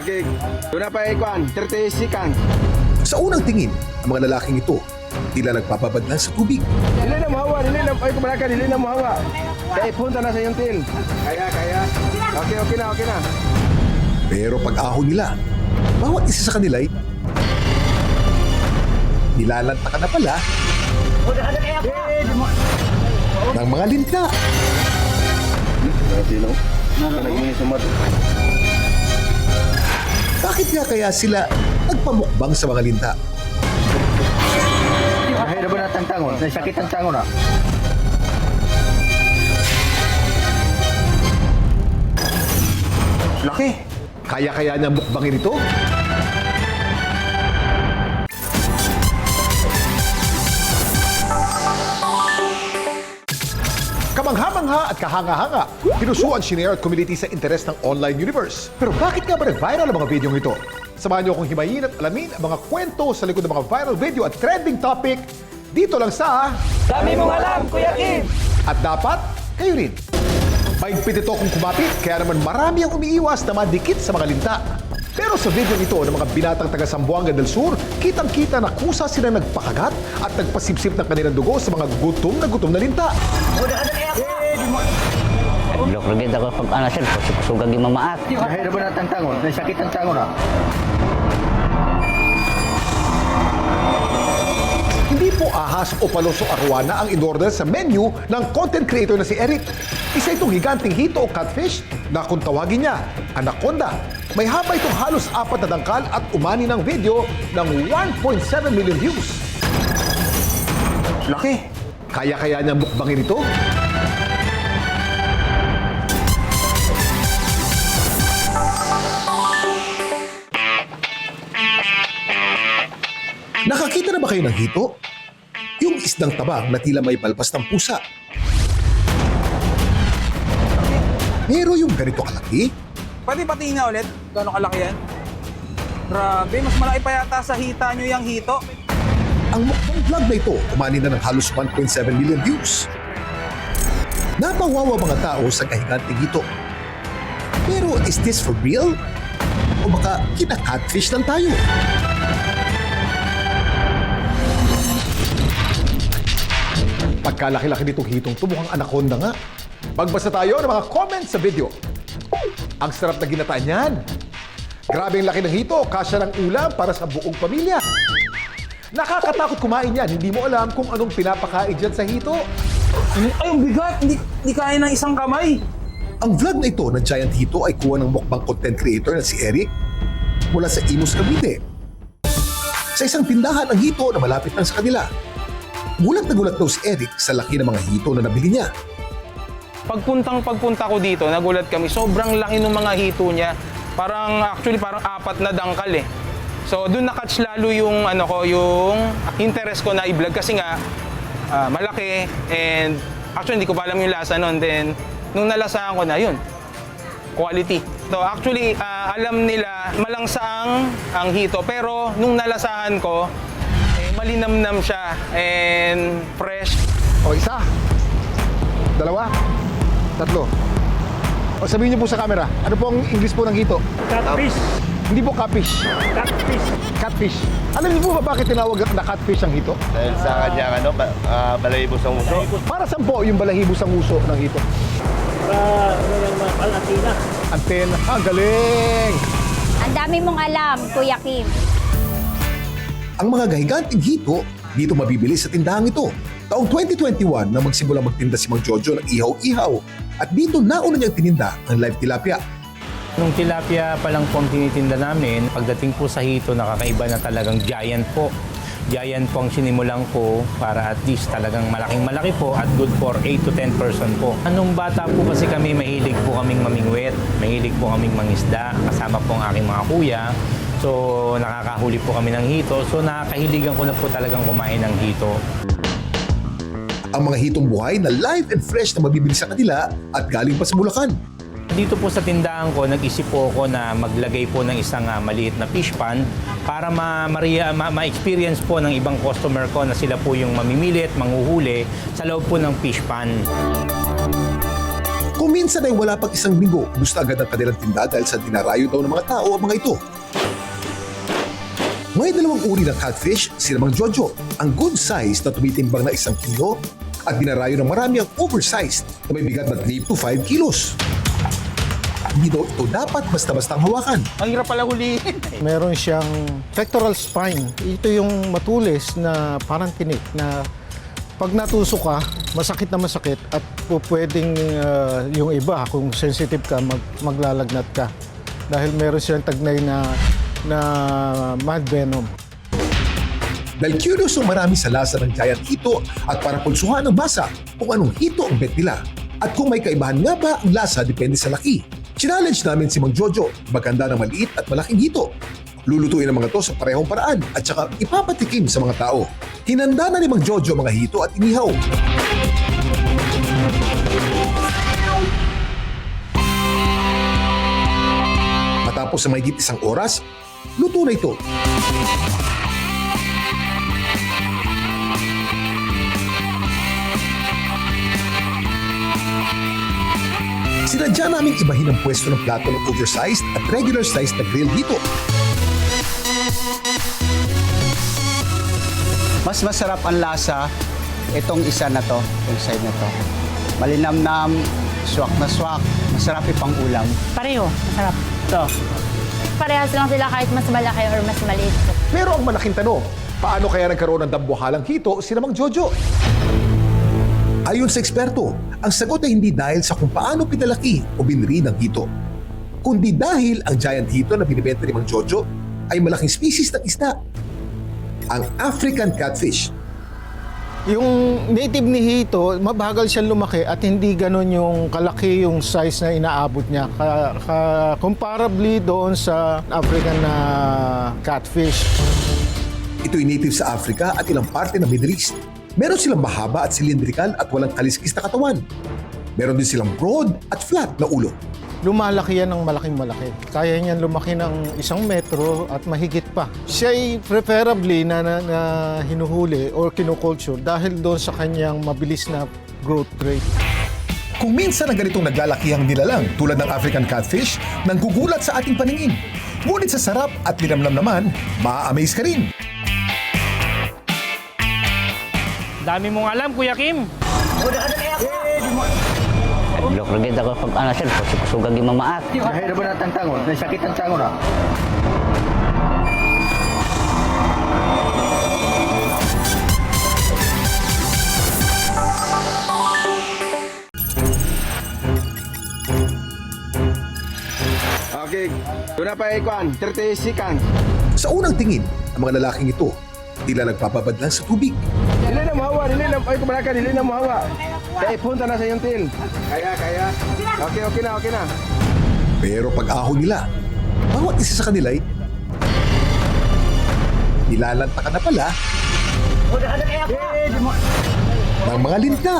Okay. Doon na pa ikuan, 30 second. Sa unang tingin, ang mga lalaking ito tila nagpapabadlan sa tubig. Dili na mahawa, dili na, ay kumalaka, dili na mahawa. Kaya punta na sa iyong til. Kaya, kaya. Okay, okay na, okay na. Pero pag ahon nila, bawat isa sa kanila ay nilalanta ka na pala ng mga linta. Sino? Naging sumat. Bakit nga kaya sila nagpamukbang sa mga linta? Kahit na ba natang tangon? Nasakit ang tangon na. Laki! Kaya-kaya niya mukbangin ito? Kamangha-mangha at kahanga-hanga, pinusuan si at community sa interes ng online universe. Pero bakit nga ba nag-viral ang mga video ito? Samahan niyo akong himayin at alamin ang mga kwento sa likod ng mga viral video at trending topic dito lang sa... Dami mong alam, Kuya Kim! At dapat, kayo rin. Mahigpit ito kung kumapit, kaya naman marami ang umiiwas na madikit sa mga linta. Pero sa video ito ng mga binatang taga Sambuanga del Sur, kitang-kita na kusa sila nagpakagat at nagpasipsip ng kanilang dugo sa mga gutom na gutom na linta. Dok lagi ako pag ana sir, kusog yung mamaat. Kahit na ba natang tangon? Nasakit ang tangon na. Hindi po ahas o palos o arwana ang inorder sa menu ng content creator na si Eric. Isa itong higanting hito o catfish na kung tawagin niya, anaconda. May haba itong halos apat na dangkal at umani ng video ng 1.7 million views. Laki! Kaya-kaya niya mukbangin ito? Kayo ng hito? Yung isdang tabang na tila may balbas ng pusa. Pero yung ganito kalaki, Pati pati nga ulit, gano'ng kalaki yan? Grabe, mas malaki pa yata sa hita nyo yung hito. ang mukbang vlog na ito umani na ng halos 1.7 million views. Napawawa mga tao sa kahiganting hito. Pero is this for real? O baka kinakatfish lang tayo? Pagkalaki-laki nitong hitong to, mukhang anaconda nga. Magbasa tayo ng mga comments sa video. Ang sarap na ginataan yan. Grabe ang laki ng hito, kasya ng ulam para sa buong pamilya. Nakakatakot kumain yan, hindi mo alam kung anong pinapakain dyan sa hito. Ay, ang bigat! Hindi, hindi kaya ng isang kamay. Ang vlog na ito ng Giant Hito ay kuha ng mukbang content creator na si Eric mula sa Imus Cavite. Sa isang tindahan ang hito na malapit lang sa kanila. Gulat na gulat daw si Eric sa laki ng mga hito na nabili niya. Pagpuntang pagpunta ko dito, nagulat kami. Sobrang laki ng mga hito niya. Parang, actually, parang apat na dangkal eh. So, doon na-catch lalo yung, ano ko, yung interest ko na i-vlog kasi nga, ah, malaki and actually, hindi ko pa alam yung lasa nun. Then, nung nalasahan ko na, yun, quality. So, actually, ah, alam nila malangsaang ang hito. Pero, nung nalasahan ko, malinamnam siya and fresh. O isa, dalawa, tatlo. O sabihin niyo po sa camera, ano po ang English po ng hito? Catfish. Hindi po catfish, Catfish. catfish. Alam niyo po ba bakit tinawag na catfish ang hito? Dahil sa kanyang ano, ba, uh, balahibo sa uso. Para saan po yung balahibo sa nguso ng hito? Para ano yung mga palatina. Antena, ah, galing! Ang dami mong alam, Kuya Kim. Ang mga gahiganting hito dito mabibili sa tindahan ito. Taong 2021 na magsimula magtinda si Mang Jojo ng ihaw-ihaw at dito nauna niyang tininda ang live tilapia. Nung tilapia pa lang po ang tinitinda namin, pagdating po sa hito, nakakaiba na talagang giant po. Giant po ang sinimulan ko para at least talagang malaking malaki po at good for 8 to 10 person po. Anong bata po kasi kami, mahilig po kaming mamingwit, mahilig po kaming mangisda, kasama po ang aking mga kuya. So, nakakahuli po kami ng hito. So, nakakahiligan ko na po talagang kumain ng hito. Ang mga hitong buhay na live and fresh na mabibili sa kanila at galing pa sa Bulacan. Dito po sa tindahan ko, nag-isip po ako na maglagay po ng isang ah, maliit na fish pan para ma- maria- ma- ma-experience po ng ibang customer ko na sila po yung mamimili at manghuhuli sa loob po ng fish pan. Kung minsan ay wala pang isang linggo, gusto agad ang kanilang tinda dahil sa dinarayo daw ng mga tao ang mga ito. May dalawang uri ng catfish, sila Mang Jojo, ang good size na tumitimbang na isang kilo at dinarayo ng marami ang oversized na may bigat na 3 to 5 kilos. Hindi daw ito dapat basta-bastang hawakan. Ang hirap pala hulihin. Meron siyang pectoral spine. Ito yung matulis na parang tinik na pag natusok ka, masakit na masakit at pwedeng ah, yung iba, kung sensitive ka, mag, maglalagnat ka. Dahil meron siyang tagnay na, na mad venom. Dahil curious ang marami sa lasa ng giant hito at para pulsuhan ng basa kung anong hito ang bet nila. At kung may kaibahan nga ba ang lasa depende sa laki. Challenge namin si Mang Jojo, maganda ng maliit at malaking hito. Lulutuin ang mga to sa parehong paraan at saka ipapatikim sa mga tao. Hinanda na ni Mang Jojo mga hito at inihaw. Matapos sa mahigit isang oras, luto na ito. Sinadya naming ibahin ang pwesto ng plato ng oversized at regular sized na grill dito. Mas masarap ang lasa itong isa na to, itong side na to. Malinamnam, swak na swak, masarap ipang ulam. Pareho, masarap. Ito, Parehas lang sila kahit mas malaki or mas maliit. Pero ang malaking tanong, paano kaya nagkaroon ng dambuhalang hito si Namang Jojo? Ayon sa eksperto, ang sagot ay hindi dahil sa kung paano pinalaki o binri ng hito. Kundi dahil ang giant hito na binibenta ni Mang Jojo ay malaking species ng isda. Ang African catfish Yung native ni Hito, mabagal siya lumaki at hindi ganon yung kalaki yung size na inaabot niya. Ka, ka- comparably doon sa African na catfish. Ito'y native sa Africa at ilang parte ng Middle East. Meron silang mahaba at cylindrical at walang kaliskis na katawan. Meron din silang broad at flat na ulo. Lumalaki yan ng malaking malaki. Kaya niyan lumaki ng isang metro at mahigit pa. Siya'y preferably na, na, na hinuhuli or kinukulture dahil doon sa kanyang mabilis na growth rate. Kung minsan ang ganitong naglalakihang nilalang tulad ng African catfish, nang gugulat sa ating paningin. Ngunit sa sarap at linamnam naman, maa-amaze ka rin. Dami mong alam, Kuya Kim. Blok rin ako pag ano sir, kusugag yung mamaat. Kahit na ba natang tangon? May sakit ang tangon ah. Okay, doon na pa ikuan, 30 seconds. Sa unang tingin, ang mga lalaking ito, tila nagpapabad lang sa tubig. Dili na mahawa, dili na, ay kumalaka, dili na mahawa. Kaya ipunta na sa iyong til. Kaya, kaya. Okay, okay na, okay na. Pero pag ahon nila, bawat isa sa kanila ay nilalanta ka na pala ng mga linta.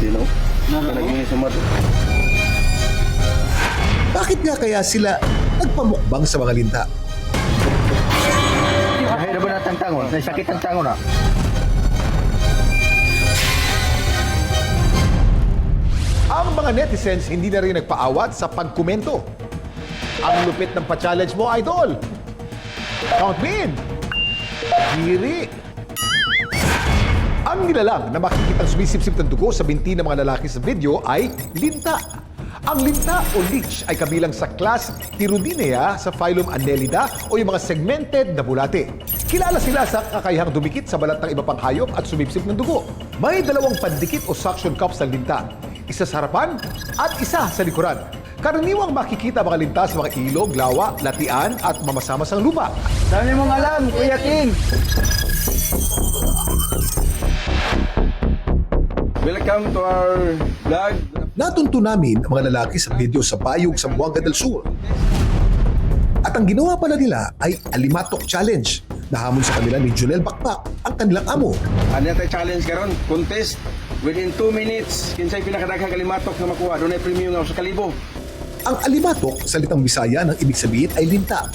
Sino? Naging sumat. Bakit nga kaya sila nagpamukbang sa mga linta? Na ba natang tangon? Sakit ang tangon ah. Mga netizens hindi na rin nagpaawat sa pagkomento. Ang lupit ng pa-challenge mo, idol. Count me in. Giri. Ang nilalang na makikitang sumisipsip ng dugo sa binti ng mga lalaki sa video ay linta. Ang linta o leech ay kabilang sa class Tirudinea sa phylum Annelida o yung mga segmented na bulate. Kilala sila sa kakayahang dumikit sa balat ng iba pang hayop at sumipsip ng dugo. May dalawang pandikit o suction cups ng linta. Isa sa harapan at isa sa likuran. Karaniwang makikita mga linta sa mga ilog, lawa, latian at mamasamasang lupa. Dami mong alam, Kuya King. Welcome to our vlog. Natunto namin ang mga lalaki sa video sa Bayog sa Buanga del Sur. At ang ginawa pala nila ay Alimatok Challenge. Nahamon sa kanila ni Junel Bakbak, ang kanilang amo. Ano tayo challenge karon? Contest within 2 minutes kinsay pinakadaghang kalimatok na makuha doon ay premium nga sa kalibo. Ang alimatok, salitang Bisaya ng ibig sabihin ay linta.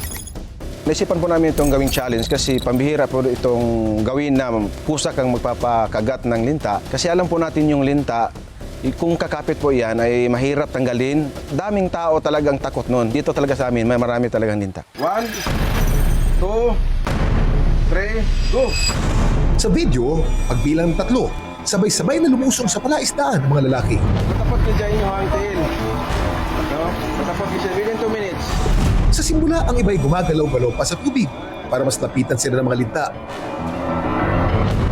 Naisipan po namin itong gawing challenge kasi pambihira po itong gawin na pusa kang magpapakagat ng linta. Kasi alam po natin yung linta, Kung kakapit po yan ay mahirap tanggalin. Daming tao talagang takot nun. Dito talaga sa amin, may marami talagang linta. One, two, three, go! Sa video, pagbilang ng tatlo, sabay-sabay na lumusong sa palaisdaan ng mga lalaki. Matapot niyo dyan yung hangtail. No? Matapot niyo siya within two minutes. Sa simula, ang iba'y gumagalaw-galaw pa sa tubig para mas lapitan sila ng mga linta.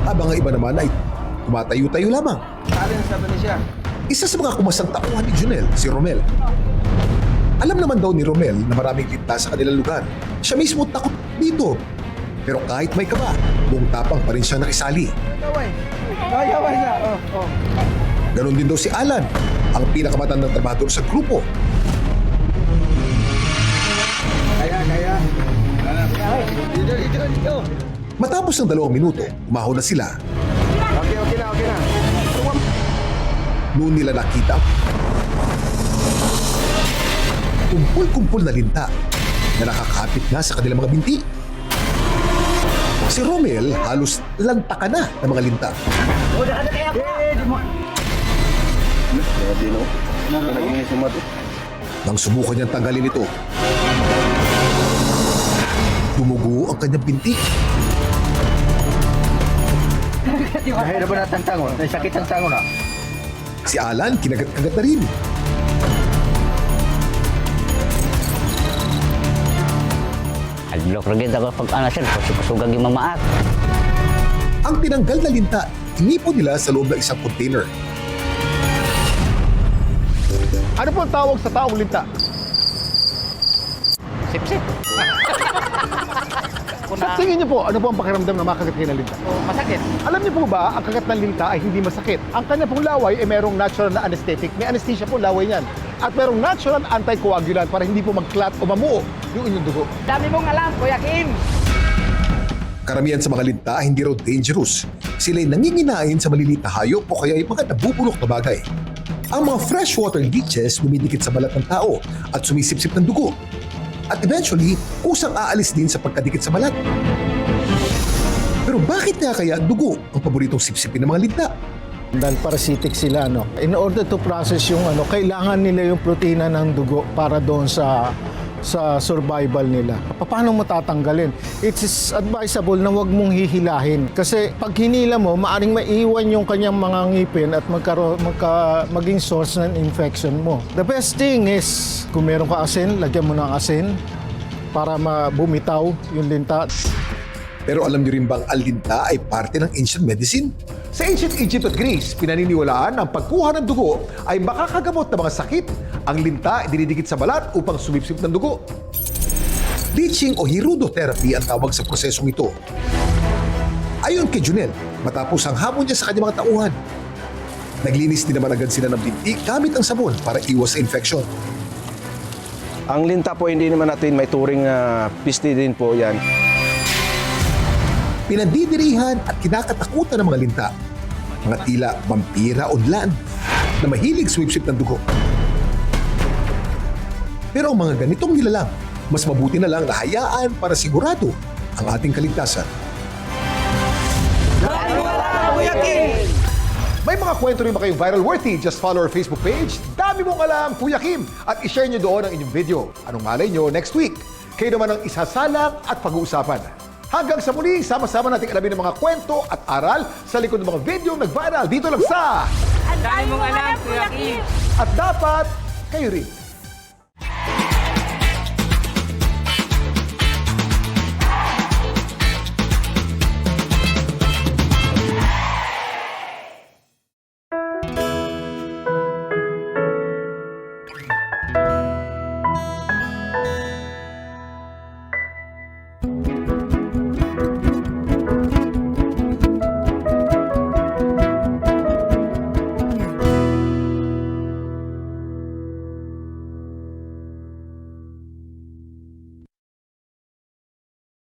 Habang ang iba naman ay tumatayo-tayo lamang. Na ba niya? Isa sa mga kumasang tauhan ni Junel, si Romel. Alam naman daw ni Romel na maraming linta sa kanilang lugar. Siya mismo takot dito. Pero kahit may kaba, buong tapang pa rin siya nakisali. Kaway. Kaway na. Oh, oh. Ganon din daw si Alan, ang pinakamatandang trabador sa grupo. Kaya, kaya. Dito, dito, dito. Matapos ng dalawang minuto, umahon na sila. Okay, okay na, okay na. Noon nila nakita kumpul-kumpul na linta na nakakapit na sa kanilang mga binti. Si Romel halos lantaka na ng mga linta. Grabe, no? Naging sumato. Nang subukan niyang tanggalin ito, dumugo ang kanyang binti. Mahirap ba natin tangon? May sakit ang tangon na. Si Alan kinagat-kagat na rin. Alok ragid ako pag ano sir, kusog-kusugag yung mamaak. Ang tinanggal na linta, inipon nila sa loob ng isang container. Ano po ang tawag sa taong linta? Sip-sip. Sa tingin niyo po, ano po ang pakiramdam na makagat kayo ng linta? Masakit. Alam niyo po ba, ang kagat ng linta ay hindi masakit. Ang kanya pong laway ay merong natural na anesthetic. May anesthesia po laway niyan. At merong natural anticoagulant para hindi po mag-clot o mamuo yung inyong dugo. Dami mong alam, Kuya Kim. Karamihan sa mga linta hindi raw dangerous. Sila'y nanginginain sa maliliit na hayop o kaya ay mga nabubulok na bagay. Ang mga freshwater leeches dumidikit sa balat ng tao at sumisipsip ng dugo. At eventually, kusang aalis din sa pagkadikit sa balat. Pero bakit nga kaya dugo ang paboritong sipsipin ng mga linta? Dahil parasitic sila, no? In order to process yung ano, kailangan nila yung protina ng dugo para doon sa sa survival nila. Paano mo tatanggalin? It is advisable na wag mong hihilahin. Kasi pag hinila mo, maaring maiwan yung kanyang mga ngipin at magkaro, magka, maging source ng infection mo. The best thing is, kung meron ka asin, lagyan mo ng asin para mabumitaw yung linta. Pero alam niyo rin bang ang linta ay parte ng ancient medicine? Sa ancient Egypt at Greece, pinaniniwalaan ang pagkuha ng dugo ay makakagamot ng mga sakit. Ang linta ay dinidikit sa balat upang sumipsip ng dugo. Leaching o hirudotherapy ang tawag sa prosesong ito. Ayon kay Junel, matapos ang hamon niya sa kanyang mga tauhan, naglinis din naman agad sila ng binti gamit ang sabon para iwas sa infection. Ang linta po hindi naman natin may turing uh, piste din po yan. pinandidirihan at kinakatakutan ng mga linta. Mga tila vampira on land na mahilig sweepsip ng dugo. Pero ang mga ganitong nilalang, mas mabuti na lang na hayaan para sigurado ang ating kaligtasan. May mga kwento rin ba kayong viral worthy? Just follow our Facebook page. Dami mong alam, Kuya Kim. At ishare nyo doon ang inyong video. Anong malay nyo next week? Kayo naman ang isasalang at pag-uusapan. Hanggang sa muli, sama-sama nating alamin ang mga kwento at aral sa likod ng mga video nag-viral dito lang sa... Dami mong alam, Kuya Kim. At dapat, kayo rin.